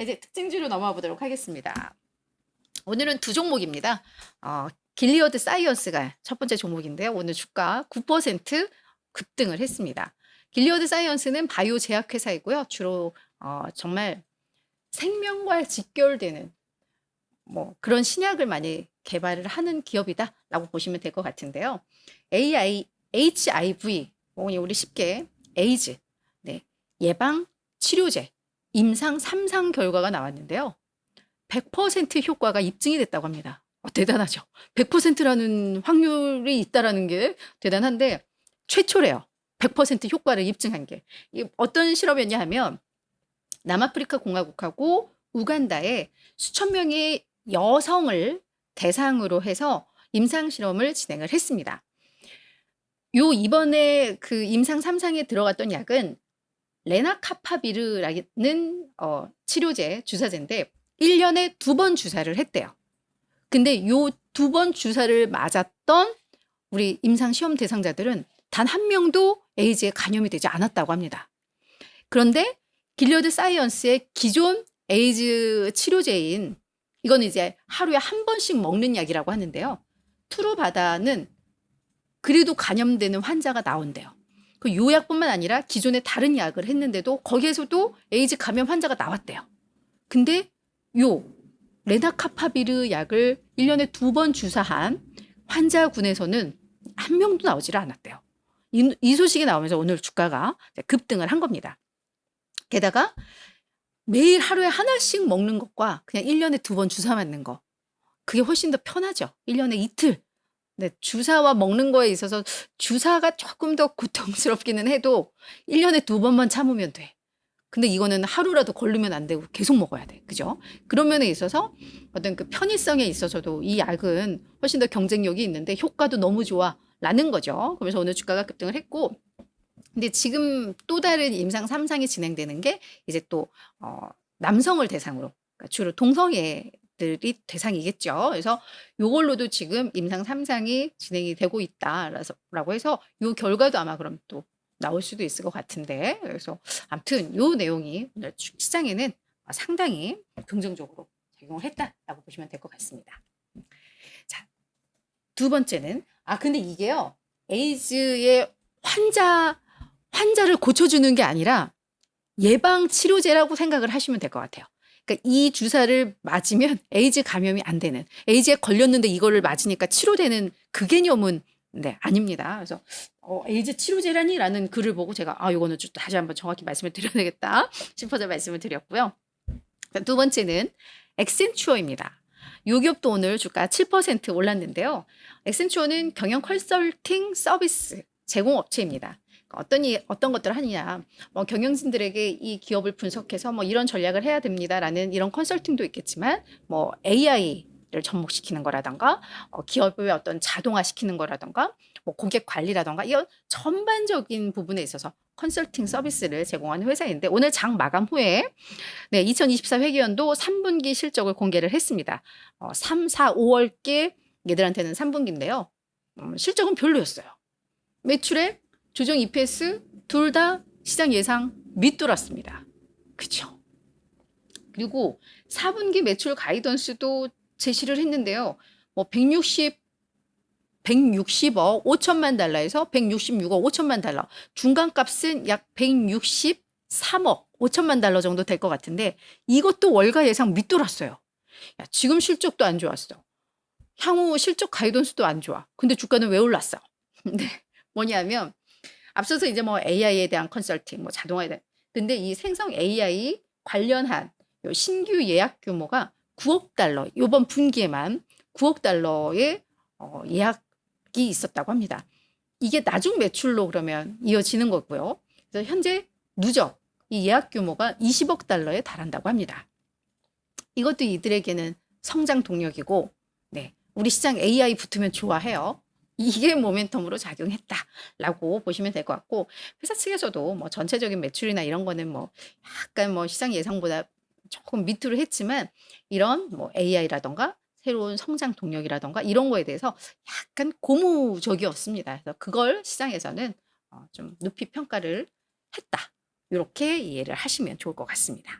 자, 이제 특징주로 넘어가 보도록 하겠습니다. 오늘은 두 종목입니다. 어, 길리어드 사이언스가 첫 번째 종목인데요. 오늘 주가 9% 급등을 했습니다. 길리어드 사이언스는 바이오 제약 회사이고요. 주로 어, 정말 생명과 직결되는 뭐 그런 신약을 많이 개발을 하는 기업이다라고 보시면 될 것 같은데요. AI, HIV, 뭐 우리 쉽게 에이즈, 네, 예방 치료제, 임상 3상 결과가 나왔는데요. 100% 효과가 입증이 됐다고 합니다. 어, 대단하죠. 100%라는 확률이 있다라는 게 대단한데 최초래요. 100% 효과를 입증한 게. 이 어떤 실험이었냐 하면 남아프리카 공화국하고 우간다에 수천 명의 여성을 대상으로 해서 임상 실험을 진행을 했습니다. 요 이번에 그 임상 3상에 들어갔던 약은 레나카파비르라는 어, 치료제 주사제인데 1년에 두 번 주사를 했대요. 근데 요 두 번 주사를 맞았던 우리 임상 시험 대상자들은 단 한 명도 에이즈에 감염이 되지 않았다고 합니다. 그런데 길리어드 사이언스의 기존 에이즈 치료제인 이거는 이제 하루에 한 번씩 먹는 약이라고 하는데요. 투르바다는 그래도 감염되는 환자가 나온대요. 그 요약뿐만 아니라 기존에 다른 약을 했는데도 거기에서도 에이즈 감염 환자가 나왔대요. 근데 요 레나카파비르 약을 1년에 두 번 주사한 환자군에서는 한 명도 나오지를 않았대요. 이, 이 소식이 나오면서 오늘 주가가 급등을 한 겁니다. 게다가 매일 하루에 하나씩 먹는 것과 그냥 1년에 두 번 주사 맞는 거. 그게 훨씬 더 편하죠. 1년에 이틀. 네, 주사와 먹는 거에 있어서 주사가 조금 더 고통스럽기는 해도 1년에 두 번만 참으면 돼. 근데 이거는 하루라도 걸르면 안 되고 계속 먹어야 돼. 그죠? 그런 면에 있어서 어떤 그 편의성에 있어서도 이 약은 훨씬 더 경쟁력이 있는데 효과도 너무 좋아. 라는 거죠. 그래서 오늘 주가가 급등을 했고 근데 지금 또 다른 임상 3상이 진행되는 게 이제 또 어, 남성을 대상으로 그러니까 주로 동성애 들이 대상이겠죠. 그래서 요걸로도 지금 임상 3상이 진행이 되고 있다라고 해서 요 결과도 아마 그럼 또 나올 수도 있을 것 같은데 그래서 아무튼 요 내용이 오늘 주- 시장에는 상당히 긍정적으로 작용을 했다라고 보시면 될 것 같습니다. 자, 두 번째는 아 근데 이게요 에이즈의 환자 환자를 고쳐주는 게 아니라 예방 치료제라고 생각을 하시면 될 것 같아요. 그러니까 이 주사를 맞으면 에이즈 감염이 안 되는 에이즈에 걸렸는데 이거를 맞으니까 치료되는 그 개념은 네 아닙니다. 그래서 어, 에이즈 치료제라니라는 글을 보고 제가 아 이거는 좀 다시 한번 정확히 말씀을 드려야 되겠다 싶어서 말씀을 드렸고요. 자, 두 번째는 엑센추어입니다. 요 기업도 오늘 주가 7% 올랐는데요. 엑센추어는 경영 컨설팅 서비스 제공 업체입니다. 어떤 이, 어떤 것들을 하느냐, 뭐 경영진들에게 이 기업을 분석해서 뭐 이런 전략을 해야 됩니다라는 이런 컨설팅도 있겠지만, 뭐 AI를 접목시키는 거라던가, 어, 기업의 어떤 자동화시키는 거라던가, 뭐 고객 관리라던가 이런 전반적인 부분에 있어서 컨설팅 서비스를 제공하는 회사인데 오늘 장 마감 후에 네, 2024 회계연도 3분기 실적을 공개를 했습니다. 어, 3, 4, 5월께 얘들한테는 3분기인데요. 음, 실적은 별로였어요. 매출에 조정 EPS 둘 다 시장 예상 밑돌았습니다. 그쵸? 그리고 4분기 매출 가이던스도 제시를 했는데요. 뭐 160, 160억 5천만 달러에서 166억 5천만 달러. 중간값은 약 163억 5천만 달러 정도 될 것 같은데 이것도 월가 예상 밑돌았어요. 야, 지금 실적도 안 좋았어. 향후 실적 가이던스도 안 좋아. 근데 주가는 왜 올랐어? 네. 뭐냐면 앞서서 이제 뭐 AI에 대한 컨설팅, 뭐 자동화에 대한 근데 이 생성 AI 관련한 요 신규 예약 규모가 9억 달러, 이번 분기에만 9억 달러의 어, 예약이 있었다고 합니다. 이게 나중 매출로 그러면 이어지는 거고요. 그래서 현재 누적 이 예약 규모가 20억 달러에 달한다고 합니다. 이것도 이들에게는 성장 동력이고, 네, 우리 시장 AI 붙으면 좋아해요. 이게 모멘텀으로 작용했다라고 보시면 될 것 같고 회사 측에서도 뭐 전체적인 매출이나 이런 거는 뭐 약간 뭐 시장 예상보다 조금 밑으로 했지만 이런 뭐 AI라던가 새로운 성장 동력이라던가 이런 거에 대해서 약간 고무적이었습니다. 그래서 그걸 시장에서는 어, 좀 높이 평가를 했다. 이렇게 이해를 하시면 좋을 것 같습니다.